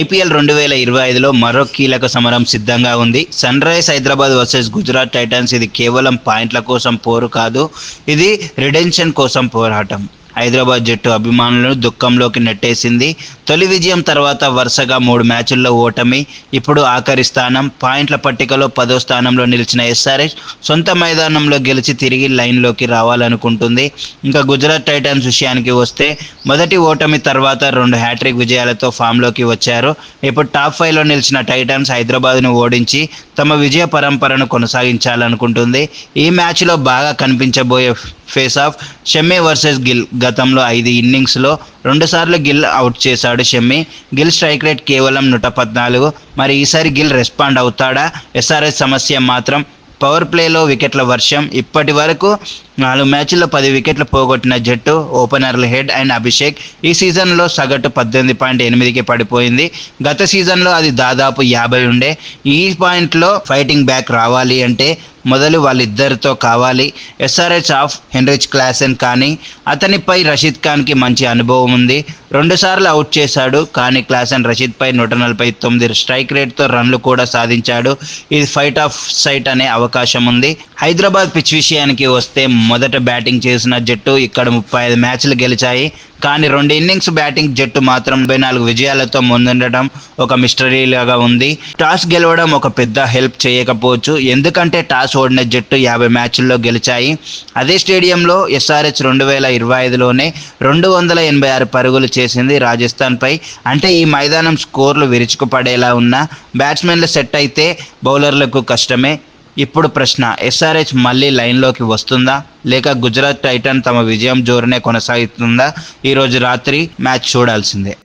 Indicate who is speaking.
Speaker 1: IPL రెండు వేల ఇరవై ఐదులో మరో కీలక సమరం సిద్ధంగా ఉంది. Sunrise Hyderabad versus Gujarat Titans ఇది కేవలం పాయింట్ల కోసం పోరు కాదు ఇది రిడెన్షన్ కోసం పోరాటం. హైదరాబాద్ జట్టు అభిమానులను దుఃఖంలోకి నెట్టేసింది. తొలి విజయం తర్వాత వరుసగా మూడు మ్యాచుల్లో ఓటమి ఇప్పుడు ఆఖరి స్థానం పాయింట్ల పట్టికలో పదో స్థానంలో నిలిచిన ఎస్ఆర్ఎస్ సొంత మైదానంలో గెలిచి తిరిగి లైన్లోకి రావాలనుకుంటుంది. ఇంకా గుజరాత్ టైటన్స్ విషయానికి వస్తే మొదటి ఓటమి తర్వాత రెండు హ్యాట్రిక్ విజయాలతో ఫామ్లోకి వచ్చారు. ఇప్పుడు టాప్ ఫైవ్లో నిలిచిన టైటన్స్ హైదరాబాద్ను ఓడించి తమ విజయ పరంపరను కొనసాగించాలనుకుంటుంది. ఈ మ్యాచ్లో బాగా కనిపించబోయే face off Shami versus Gill గతంలో ఐదు ఇన్నింగ్స్లో రెండుసార్లు గిల్ అవుట్ చేశాడు షమ్మి. గిల్ స్ట్రైక్ రేట్ కేవలం నూట పద్నాలుగు. మరి ఈసారి గిల్ రెస్పాండ్ అవుతాడా? ఎస్ఆర్ఎస్ సమస్య మాత్రం. పవర్ ప్లేలో వికెట్ల వర్షం ఇప్పటి వరకు నాలుగు మ్యాచ్ల్లో పది వికెట్లు పోగొట్టిన జట్టు ఓపెనర్ల హెడ్ అండ్ అభిషేక్ ఈ సీజన్లో సగటు పద్దెనిమిది పాయింట్ ఎనిమిదికి పడిపోయింది. గత సీజన్లో అది దాదాపు యాభై ఉండే. ఈ పాయింట్లో ఫైటింగ్ బ్యాక్ రావాలి అంటే మొదలు వాళ్ళిద్దరితో కావాలి. ఎస్ఆర్హెచ్ ఆఫ్ హెన్రిచ్ క్లాసెన్ కానీ అతనిపై రషీద్ ఖాన్కి మంచి అనుభవం ఉంది. రెండుసార్లు అవుట్ చేశాడు కానీ క్లాసెన్ రషీద్పై నూట నలభై తొమ్మిది స్ట్రైక్ రేట్తో రన్లు కూడా సాధించాడు. ఇది ఫైట్ ఆఫ్ సైట్ అనే అవకాశం ఉంది. హైదరాబాద్ పిచ్ విషయానికి వస్తే మొదట బ్యాటింగ్ చేసిన జట్టు ఇక్కడ ముప్పై ఐదు మ్యాచ్లు గెలిచాయి. కానీ రెండు ఇన్నింగ్స్ బ్యాటింగ్ జట్టు మాత్రం ముప్పై నాలుగు విజయాలతో ముందుండటం ఒక మిస్టరీలాగా ఉంది. టాస్ గెలవడం ఒక పెద్ద హెల్ప్ చేయకపోవచ్చు. ఎందుకంటే టాస్ ఓడిన జట్టు యాభై మ్యాచ్ల్లో గెలిచాయి. అదే స్టేడియంలో ఎస్ఆర్హెచ్ రెండు వేల ఇరవై ఐదులోనే రెండు వందల ఎనభై ఆరు పరుగులు చేసింది రాజస్థాన్పై అంటే ఈ మైదానం స్కోర్లు విరుచుకుపడేలా ఉన్న బ్యాట్స్మెన్లు సెట్ అయితే బౌలర్లకు కష్టమే. ఇప్పుడు ప్రశ్న ఎస్ఆర్హెచ్ మళ్ళీ లైన్లోకి వస్తుందా? లేక గుజరాత్ టైటన్ తమ విజయం జోరునే కొనసాగుతుందా ఈరోజు రాత్రి మ్యాచ్ చూడాల్సిందే.